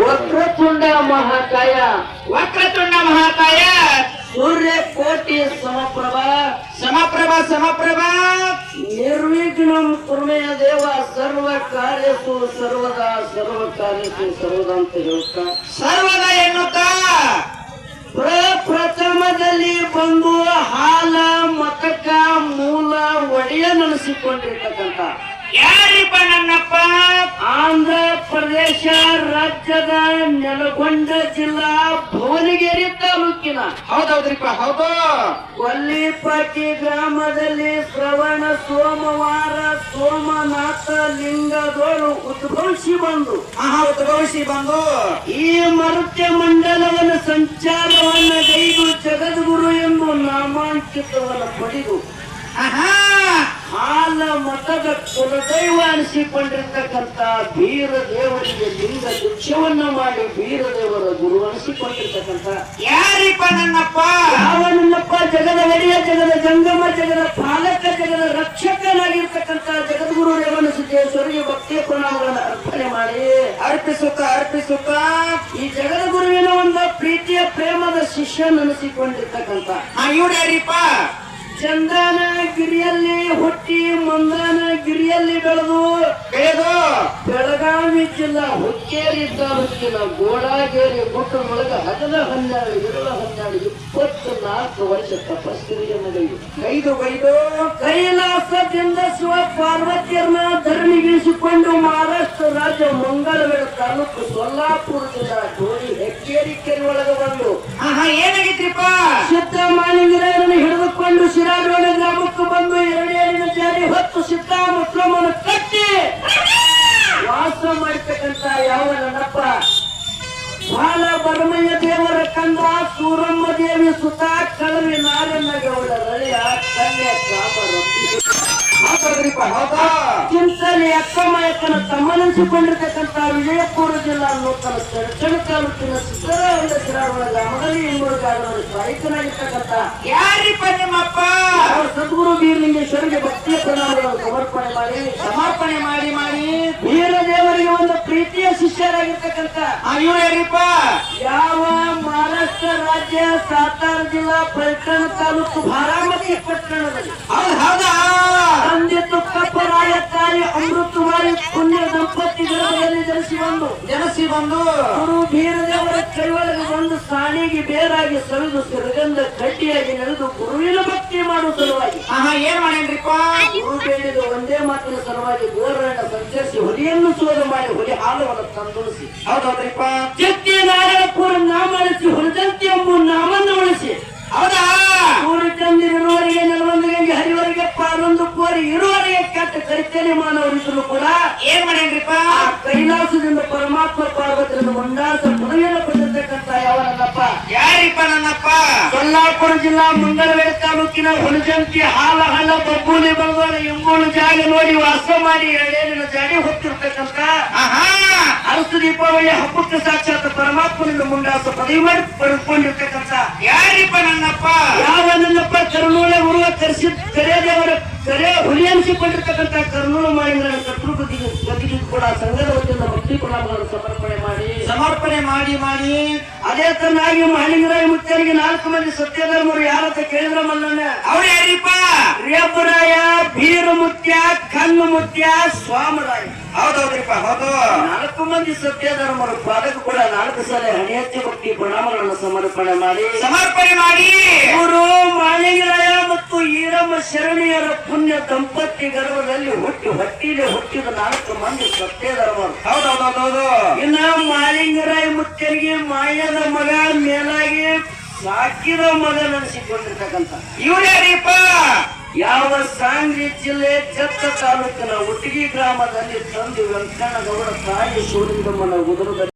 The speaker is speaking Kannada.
ವಕ್ರತುಂಡ ಮಹಾಕಾಯ. ವಕ್ರತುಂಡ ಮಹಾಕಾಯ. ಸೂರ್ಯ ಕೋಟಿ ಸಮಪ್ರಭಾ. ಸಮಪ್ರಭಾ ಸಮಪ್ರಭಾ. ನಿರ್ವಿಘ್ನಂ ಕುರ್ಮೆಯ ದೇವ ಸರ್ವ ಕಾರ್ಯಸು ಸರ್ವದ ಸರ್ವ ಕಾರ್ಯಸು ಸರ್ವದ ಅಂತ ಹೇಳ್ತಾ ಸರ್ವದ ಎನ್ನುತ್ತಾ? ಪ್ರಪ್ರಥಮದಲ್ಲಿ ನೆನೆಸಿಕೊಂಡಿರ್ತಕ್ಕಂಥ ಯಾರಿಪ್ಪ ನನ್ನಪ್ಪ? ಆಂಧ್ರ ಪ್ರದೇಶ ರಾಜ್ಯದ ನೆಲಗೊಂಡ ಜಿಲ್ಲಾ ಭುವನಗಿರಿ ತಾಲೂಕಿನ ಹೌದೌದ್ರಿಪ್ಪ ಹೌದು. ಕೊಲ್ಲಿಪಟ್ಟಿ ಗ್ರಾಮದಲ್ಲಿ ಶ್ರವಣ ಸೋಮವಾರ ಸೋಮನಾಥ ಲಿಂಗದೋಳು ಉದ್ಭವಿಸಿ ಬಂದು ಆಹಾ ಉದ್ಭವಿಸಿ ಬಂದು. ಈ ಮರುತ್ಯ ಮಂಡಲವನ್ನು ಸಂಚಾರವನ್ನ ಗೈದು ಜಗದ್ಗುರು ಎಂದು ನಾಮಾಂಕಿತವನ್ನು ಪಡೆದು ಆಹಾ. ಹಾಲ ಮತದ ಕುಲದೈವ ಅನಿಸಿಕೊಂಡಿರ್ತಕ್ಕಂಥ ವೀರ ದೇವರಿಗೆ ಲಿಂಗ ದೀಕ್ಷವನ್ನ ಮಾಡಿ ವೀರ ದೇವರ ಗುರು ಅನಿಸಿಕೊಂಡಿರ್ತಕ್ಕಂಥ. ಯಾರಿಪ್ಪ ನನ್ನಪ್ಪ? ಯಾವನನ್ನಪ್ಪ ಜಗದ ಒಡೆಯ ಜಗದ ಜಂಗಮ ಜಗದ ಪಾಲಕ ಜಗದ ರಕ್ಷಕನಾಗಿರ್ತಕ್ಕಂಥ ಜಗದ್ಗುರು ರೇವಣ ಸಿದ್ದೇಶ್ವರಿಗೆ ಭಕ್ತಿ ಪ್ರಣಾಮಗಳನ್ನು ಅರ್ಪಣೆ ಮಾಡಿ. ಅರ್ಪಿಸುತ್ತ ಅರ್ಪಿಸುತ್ತ ಈ ಜಗದ್ಗುರುವಿನ ಒಂದು ಪ್ರೀತಿಯ ಪ್ರೇಮದ ಶಿಷ್ಯನನಿಸಿಕೊಂಡಿರ್ತಕ್ಕಂಥ. ಆ ಇವ್ರು ಯಾರಿಪ್ಪ? ಚಂದನ ಗಿರಿಯಲ್ಲಿ ಹುಟ್ಟಿ ಮಂದಾನ ಗಿರಿಯಲ್ಲಿ ಬೆಳೆದು ಬೆಳೆದು ಬೆಳಗಾವಿ ಜಿಲ್ಲಾ ಹುಕ್ಕೇರಿ ತಾಲೂಕಿನ ಗೋಡಾಗೇರಿ ಗುಡ್ಡದೊಳಗ ಹಗಲ ಹನ್ನೆರಡು ಇರುಳ ಹನ್ನೆರಡು ಇಪ್ಪತ್ತು ನಾಲ್ಕು ವರ್ಷ ತಪಸ್ಸಿರಿಯನ್ನು ಕೈದು ಕೈದು ಕೈಲಾಸದಿಂದ ಶಿವ ಪಾರ್ವತಿಯನ್ನ ಧರಣಿಗಿಳಿಸಿಕೊಂಡು ಮಹಾರಾಷ್ಟ್ರ ರಾಜ್ಯ ಮಂಗಳವೇಳ ತಾಲೂಕು ಸೊಲ್ಲಾಪುರ ಜಿಲ್ಲಾ ಗೋಡಿ ಹೆಕ್ಕೇರಿ ಕೆರೆ ಒಳಗೆ ಬಂದು. ಆಹಾ ಏನಾಗಿತ್ರಿಪ್ಪ? ಸಿದ್ಧ ಮುಸ್ಲಮನ್ನು ಕಟ್ಟಿ ವಾಸ ಮಾಡ್ತಕ್ಕಂತ ಯಾವ ನನ್ನಪ್ಪ ಬಾಲ ಬರಮಯ್ಯ ದೇವರ ಕಂದ ಸೂರಮ್ಮ ದೇವಿ ಸುತ ಕಳವಿ ನಾರನ್ನ ಗೌಡ ರಳಿಯ ಕನ್ಯಾ ಕಾಮರ ಹೌದ್ರಿಪ್ಪ ಹೌದಾ? ಚಿಂತನೆ ಅಕ್ಕಮಯಕ್ಕನ ತಮ್ಮನಿಸಿಕೊಂಡಿರ್ತಕ್ಕಂಥ ವಿಜಯಪುರ ಜಿಲ್ಲಾ ನೂತನ ಚಡಚಣ ತಾಲೂಕಿನ ಸಿದ್ದರಾಮಯ್ಯ ಶಿರಾಡೋಣ ಗ್ರಾಮದಲ್ಲಿ ಇನ್ನೂರು ಗಾಡಿ ರೈತನಾಗಿರ್ತಕ್ಕಂತ ಸದ್ಗುರು ಬೀರಲಿಂಗೇಶ್ವರಿಗೆ ಭಕ್ತಿಯ ಪ್ರಣಾಮಗಳನ್ನು ಸಮರ್ಪಣೆ ಮಾಡಿ ಸಮರ್ಪಣೆ ಮಾಡಿ ಮಾಡಿ. ವೀರ ದೇವರಿಗೆ ಒಂದು ಪ್ರೀತಿಯ ಶಿಷ್ಯರಾಗಿರ್ತಕ್ಕಂಥ ಅಯ್ಯೋರಿಪ್ಪ ಯಾರಿಪ್ಪ? ಯಾವ ಮಹಾರಾಷ್ಟ್ರ ರಾಜ್ಯ ಸಾತಾರ ಜಿಲ್ಲಾ ಪಲ್ಟಣ ತಾಲೂಕು ಬಾರಾಮತಿ ಪಟ್ಟಣದಲ್ಲಿ. ತಂದೆ ತುಕ್ಕಪ್ಪ ರಾಯಕಾರಿ ಅಮೃತವಾರಿ ಪುಣ್ಯ ದಂಪತಿ ಗರ್ಭದಲ್ಲಿ ಜನಿಸಿ ಬಂದು. ಜನಸಿ ಬಂದು. ಗುರು ಕೈಯೊಳಗೆ ಸಾಣಿಗೆ ಬೇರಾಗಿ ಸವಿದು ಸಿರಗಂಧ ಕಡ್ಡಿಯಾಗಿ ನಡೆದು ಗುರುವಿನ ಭಕ್ತಿ ಮಾಡುವ ಸಲುವಾಗಿ. ಆಹಾ ಏನ್ ಮಾಡೇನ್ರಿಪ್ಪ ಗುರು ಬೇಡಿದ ಒಂದೇ ಮಾತಿನ ಸಲುವಾಗಿ ಗೋರಣ್ಣ ಸಂಚರಿಸಿ ಹುಲಿಯನ್ನು ಸೋದ ಮಾಡಿ ಹುಲಿ ಹಾಲವನ್ನು ತಂದುಳಿಸಿ ಹೌದೌದ್ರಿಪ್ಪ? ಜತ್ತಿ ನಾರಾಯಣಪುರ ನಾಮಳಿಸಿ ಹುಲಿದಂತಿ ಎಂಬ ನಾಮನ್ನು ಉಳಿಸಿ. ಹೌದಾ? ಇರುವವರೆಗೆ ನೆಲವೊಂದಿಗೆ ಹರಿವರೆಗೆ ಪಾರೊಂದು ಕೋರಿ ಇರುವವರೆಗೆ ಕಟ್ಟ ಕರಿತೇನೆ ಮಾನವರಿಸಲು ಕೂಡ. ಏನ್ ಮಾಡೇನ್ರಿಪ್ಪ ಆ ಕೈಲಾಸದಿಂದ ಪರಮಾತ್ಮ ಪಾರ್ವತಿಯನ್ನು ಮುಂಡಾಸ ಪದವಿಯನ್ನು ಯಾರಿಪ್ಪ ನನ್ನಪ್ಪ? ಸೊಲ್ಲಾಪುರ ಜಿಲ್ಲಾ ಮಂಗಳವೇಡ ತಾಲೂಕಿನ ಹುಣಜಂತಿ ಹಾಲ ಹಳ್ಳ ಬಬ್ಬೂಲಿ ಬಂಗಾರ ಎಂಬೂಲು ಜಾಗ ನೋಡಿ ವಾಸ ಮಾಡಿ ಎರಡೇಳಿನ ಜಾಡಿ ಹೊತ್ತಿರ್ತಕ್ಕಂಥ ಆಹಾ! ಅರಸು ದೀಪಾವಳಿ ಹಬ್ಬಕ್ಕೆ ಸಾಕ್ಷಾತ್ ಪರಮಾತ್ಮನಿಂದ ಮುಂಡಾಸ ಪದವಿ ಮಾಡಿ ಪಡೆದುಕೊಂಡಿರ್ತಕ್ಕಂಥ ಯಾರಿಪ್ಪ ನನ್ನಪ್ಪ? ಯಾವ ನನ್ನಪ್ಪ ಕರ್ನೂಲ ಉರುವ ಕರೆಸಿ ಕರೆಯದವರ ಕರೆ ಹುಲಿ ಅನಿಸಿಕೊಂಡಿರ್ತಕ್ಕಂಥ ಕರ್ನೂಲು ಮಾಡಿದ ಕರ್ತೃ ಕೂಡ ಸಂಘದ ವತಿಯಿಂದ ಭಕ್ತಿ ಪ್ರಣಾಮಗಳನ್ನು ಸಮರ್ಪಣೆ ಮಾಡಿ. ಸಮರ್ಪಣೆ ಮಾಡಿ ಮಾಡಿ. ಅದೇ ತನ್ನಾಗಿ ಮಹಲಿಂಗರಾಯ ಮುತ್ತರಿಗೆ ನಾಲ್ಕು ಮಂದಿ ಸತ್ಯಧರ್ಮರು ಯಾರಂತ ಕೇಳಿದ್ರ ಮಲ್ಲಣ್ಣ. ಅವ್ರು ಯಾರಿಪ್ಪ? ಬೀರು ಮುತ್ಯ ಕಣ್ಣು ಮುತ್ಯ ಸ್ವಾಮರಾಯ. ಹೌದೌದ್ರಿಪ್ಪ ಹೌದು. ನಾಲ್ಕು ಮಂದಿ ಸತ್ಯಧರ್ಮರು ಪಾದಕ ಕೂಡ ನಾಲ್ಕು ಸಲ ಹಚ್ಚಿ ಭಕ್ತಿ ಪ್ರಣಾಮಗಳನ್ನು ಸಮರ್ಪಣೆ ಮಾಡಿ. ಸಮರ್ಪಣೆ ಮಾಡಿ. ಶರಣಿಯರ ಪುಣ್ಯ ದಂಪತಿ ಗರ್ಭದಲ್ಲಿ ಹುಟ್ಟಿ ಹೊಟ್ಟಿಲೆ ಹುಟ್ಟಿದ ನಾಲ್ಕು ಮಂದಿ ಹೌದೌದೌದೌದು ಇನ್ನ ಮಾಲಿಂಗರಾಯ ಮುತ್ತರಿಗೆ ಮಾಯದ ಮಗ ಮೇಲಾಗಿ ಸಾಕಿದ ಮಗ ನೆನೆಸಿಕೊಂಡಿರ್ತಕ್ಕಂಥ ಇವರೇ ಯಾರಿಪ್ಪ? ಯಾವ ಸಾಂಗ್ಲಿ ಜಿಲ್ಲೆ ಚತ್ತ ತಾಲೂಕಿನ ಉಟ್ಟಿಗಿ ಗ್ರಾಮದಲ್ಲಿ ತಂದು ವೆಂಕಣ್ಣಗೌಡ ತಾಯಿ ಸೂರಿಂದಮ್ಮನ ಉದರದಲ್ಲಿ